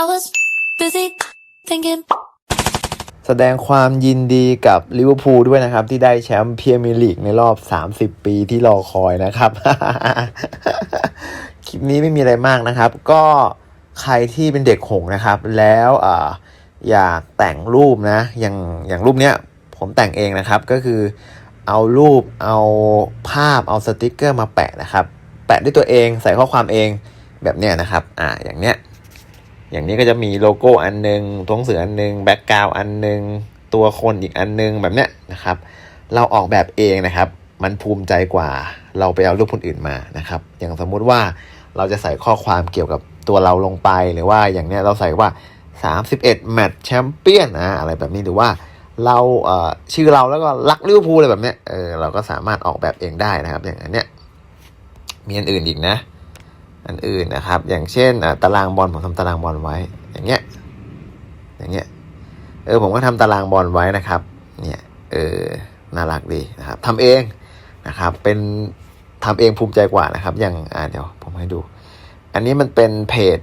I was busy thinking. แสดงความยินดีกับลิเวอร์พูลด้วยนะครับ ที่ได้แชมป์พิเมียร์ลีกในรอบ 30 ปีที่รอคอยนะครับ คลิปนี้ไม่มีอะไรมากนะครับ ก็ใครที่เป็นเด็กหงนะครับ แล้วออยากแต่งรูปนะ อย่างอย่างรูปเนี้ยผมแต่งเองนะครับก็คือเอารูปเอาภาพเอาสติกเกอร์มาแปะนะครับ แปะด้วยตัวเองใส่ข้อความเองแบบเนี้ยนะครับ อ่าอย่างเนี้ย อย่างนี้ก็จะมีโลโก้อันหนึงตัวหนังสืออันหนึงแบ็กกราวอันหนึง ตัวคนอีกอันหนึงแบบเนี้ยนะครับ เราออกแบบเองนะครับ มันภูมิใจกว่าเราไปเอารูปคนอื่นมานะครับ อย่างสมมุติว่าเราจะใส่ข้อความเกี่ยวกับตัวเราลงไปหรือว่าอย่างเนี้ยเราใส่ว่า 31 แมตช์แชมเปี้ยนนะอะไรแบบนี้หรือว่าเราเอ่อชื่อเราแล้วก็รักลิเวอร์พูลอะไรแบบเนี้ยเออเราก็สามารถออกแบบเองได้นะครับ อย่างอันเนี้ยมีอันอื่นอีกนะ อันอื่นนะครับ อย่างเช่นตารางบอลผมทำตารางบอลไว้ อย่างเงี้ย อย่างเงี้ย เออผมก็ทำตารางบอลไว้นะครับ เนี่ย เออ น่ารักดีนะครับทำเองนะครับ เป็นทำเองภูมิใจกว่านะครับ อย่าง อ่าเดี๋ยวผมให้ดู อันนี้มันเป็นเพจ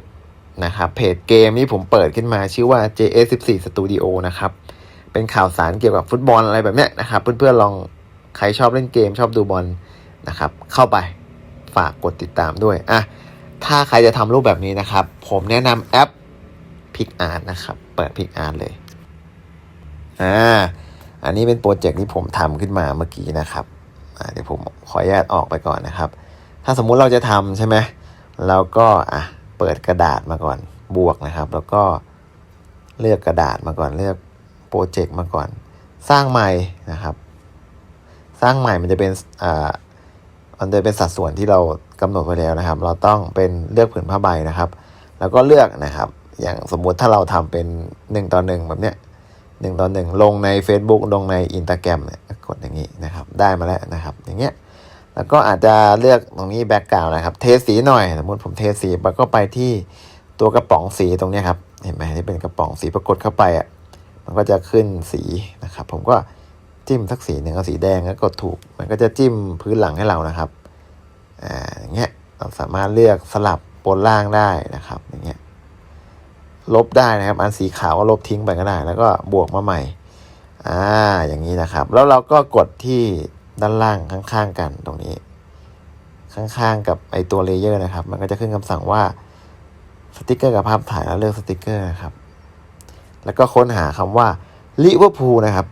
นะครับ เพจเกมที่ผมเปิดขึ้นมาชื่อว่า JS14 Studio นะครับ เป็นข่าวสารเกี่ยวกับฟุตบอลอะไรแบบเนี้ยนะครับ เพื่อนๆลองใครชอบเล่นเกมชอบดูบอลนะครับ เข้าไปฝากกดติดตามด้วย อะ ถ้าใครจะทำรูปแบบนี้นะครับ ผมแนะนำแอป PicArt นะครับ เปิด PicArt เลยอ่าอันนี้เป็นโปรเจกต์ที่ผมทำขึ้นมาเมื่อกี้นะครับอ่าเดี๋ยวผมขออนุญาตออกไปก่อนนะครับ ถ้าสมมุติเราจะทำใช่ไหมเราก็อะเปิดกระดาษมาก่อนบวกนะครับ แล้วก็เลือกกระดาษมาก่อนเลือกโปรเจกต์มาก่อน สร้างใหม่นะครับ สร้างใหม่มันจะเป็นอ่า มันจะเป็นสัดส่วนที่เรากำหนดไว้แล้วนะครับ เราต้องเป็นเลือกผืนผ้าใบนะครับ แล้วก็เลือกนะครับ อย่างสมมุติถ้าเราทำเป็นหนึ่งต่อหนึ่งแบบเนี้ยหนึ่งต่อหนึ่งลงใน Facebook ลงใน Instagram เนี่ยกดอย่างนี้นะครับ ได้มาแล้วนะครับ อย่างเงี้ยแล้วก็อาจจะเลือกตรงนี้แบ็กกราวนะครับ เทสีหน่อย สมมติผมเทสีแล้วก็ไปที่ตัวกระป๋องสีตรงเนี้ยครับ เห็นไหมที่เป็นกระป๋องสีปรากฏเข้าไปอะมันก็จะขึ้นสีนะครับ ผมก็ จิ้มสักสีหนึ่งเอาสีแดงแล้วกดถูก มันก็จะจิ้มพื้นหลังให้เรานะครับอ่าอย่างเงี้ยเราสามารถเลือกสลับบนล่างได้นะครับ อย่างเงี้ยลบได้นะครับ อันสีขาวก็ลบทิ้งไปก็ได้ แล้วก็บวกมาใหม่อ่าอย่างนี้นะครับ แล้วเราก็กดที่ด้านล่างข้างๆกันตรงนี้ ข้างๆกับไอตัวเลเยอร์นะครับ มันก็จะขึ้นคำสั่งว่าสติกเกอร์กับภาพถ่ายแล้วเลือกสติกเกอร์นะครับ แล้วก็ค้นหาคำว่าลิเวอร์พูลนะครับ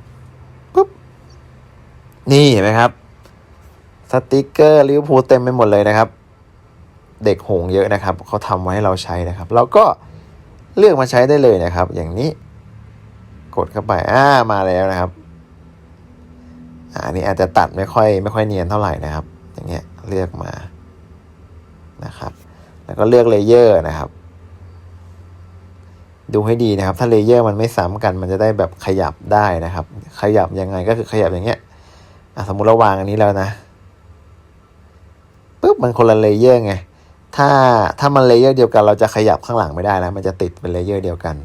นี่เห็นไหมครับ สติกเกอร์ลิเวอร์พูลเต็มไปหมดเลยนะครับ เด็กหงเยอะนะครับ เขาทำไว้ให้เราใช้นะครับ เราก็เลือกมาใช้ได้เลยนะครับ อย่างนี้ กดเข้าไปอ่ามาแล้วนะครับอ่าอันนี้อาจจะตัดไม่ค่อยไม่ค่อยเนียนเท่าไหร่นะครับ อย่างเงี้ยเลือกมานะครับ แล้วก็เลือกเลเยอร์นะครับ ดูให้ดีนะครับ ถ้าเลเยอร์มันไม่ซ้ำกัน มันจะได้แบบขยับได้นะครับ ขยับยังไงก็คือขยับอย่างเงี้ย สมมุติเราวางอันนี้แล้วนะปุ๊บมันคนละเลเยอร์ไงถ้าถ้ามันเลเยอร์เดียวกัน เราจะขยับข้างหลังไม่ได้นะมันจะติดเป็นเลเยอร์เดียวกัน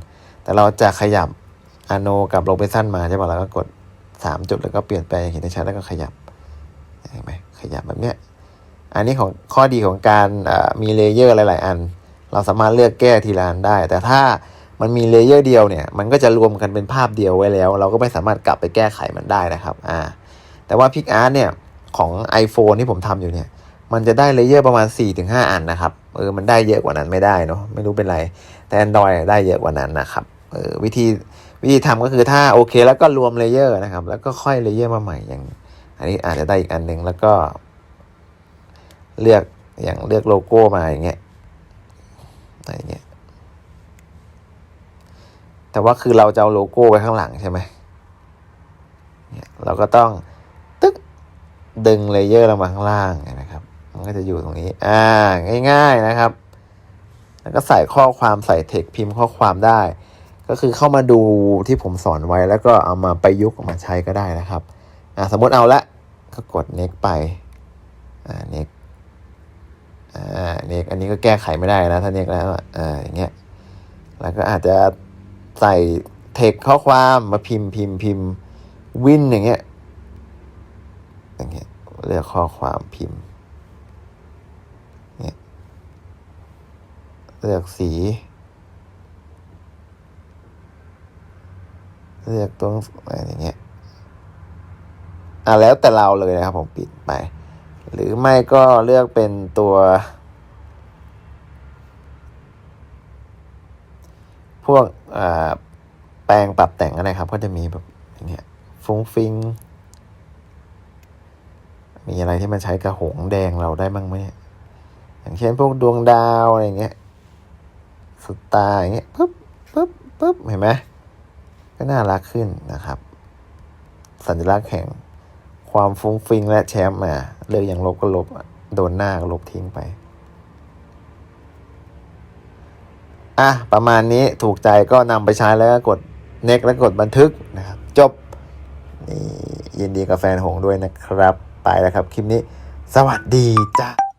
แต่เราจะขยับอาโนกับโรเบสันมาใช่ป่ะเราก็กดสามจุดแล้วก็เปลี่ยนแปลงเห็นได้ชัดแล้วก็ขยับเห็นไหมขยับแบบเนี้ยอันนี้ของข้อดีของการมีเลเยอร์หลาย ๆ อัน เราสามารถเลือกแก้ทีละอันได้ แต่ถ้ามันมีเลเยอร์เดียวเนี่ย มันก็จะรวมกันเป็นภาพเดียวไว้แล้ว เราก็ไม่สามารถกลับไปแก้ไขมันได้นะครับ อ่า แต่ว่าพิกอาร์เนี่ยของ iPhone ที่ผมทำอยู่เนี่ย มันจะได้เลเยอร์ประมาณ 4-5 อันนะครับ เออ มันได้เยอะกว่านั้นไม่ได้เนาะ ไม่รู้เป็นไร แต่ Android ได้เยอะกว่านั้นนะครับ เออ วิธีวิธีทำก็คือถ้าโอเค แล้วก็รวมเลเยอร์นะครับ แล้วก็ค่อยเลเยอร์มาใหม่อย่าง อันนี้อาจจะได้อีกอันหนึ่งแล้วก็ เลือกอย่างเลือกโลโก้มาอย่างเงี้ยอะไรเงี้ย แต่ว่าคือเราจะเอาโลโก้ไว้ข้างหลังใช่ไหมเนี่ยเราก็ต้อง ดึงเลเยอร์ลงมาข้างล่างนะครับ มันก็จะอยู่ตรงนี้ อ่า ง่ายๆนะครับ แล้วก็ใส่ข้อความใส่เทคพิมพ์ข้อความได้ ก็คือเข้ามาดูที่ผมสอนไว้แล้วก็เอามาประยุกต์มาใช้ก็ได้นะครับ อ่า สมมติเอาละ ก็กด next ไป อ่า next อ่า next อันนี้ก็แก้ไขไม่ได้นะถ้า next แล้ว อะอ่าอย่างเงี้ย แล้วก็อาจจะใส่เทคข้อความมาพิมพ์พิมพ์พิมพ์วินอย่างเงี้ย่างเงี้ยเลือกข้อความพิมพ์เนี่ยเลือกสี เลือกตัวอะไรอย่างเงี้ยอะแล้วแต่เราเลยนะครับผมปิดไป หรือไม่ก็เลือกเป็นตัว พวกแปลงปรับแต่งอะไรครับ ก็จะมีแบบอย่างเงี้ยฟุ้งฟิงง มีอะไรที่มันใช้กระหงแดงเราได้บ้างไหมเนี่ย อย่างเช่นพวกดวงดาวอะไรเงี้ยสตาร์อย่างเงี้ยปึ๊บปึ๊บปึ๊บเห็นไหมก็น่ารักขึ้นนะครับ สัญลักษณ์แห่งความฟุ้งฟิงและแชมป์มาเลือกอย่างลบก็ลบโดนหน้าก็ลบทิ้งไป อะ ประมาณนี้ถูกใจก็นำไปใช้แล้วก็กด next แล้วกดบันทึกนะครับ จบ นี่ยินดีกับแฟนหงด้วยนะครับ ไปแล้วครับ คลิปนี้ สวัสดีจ้า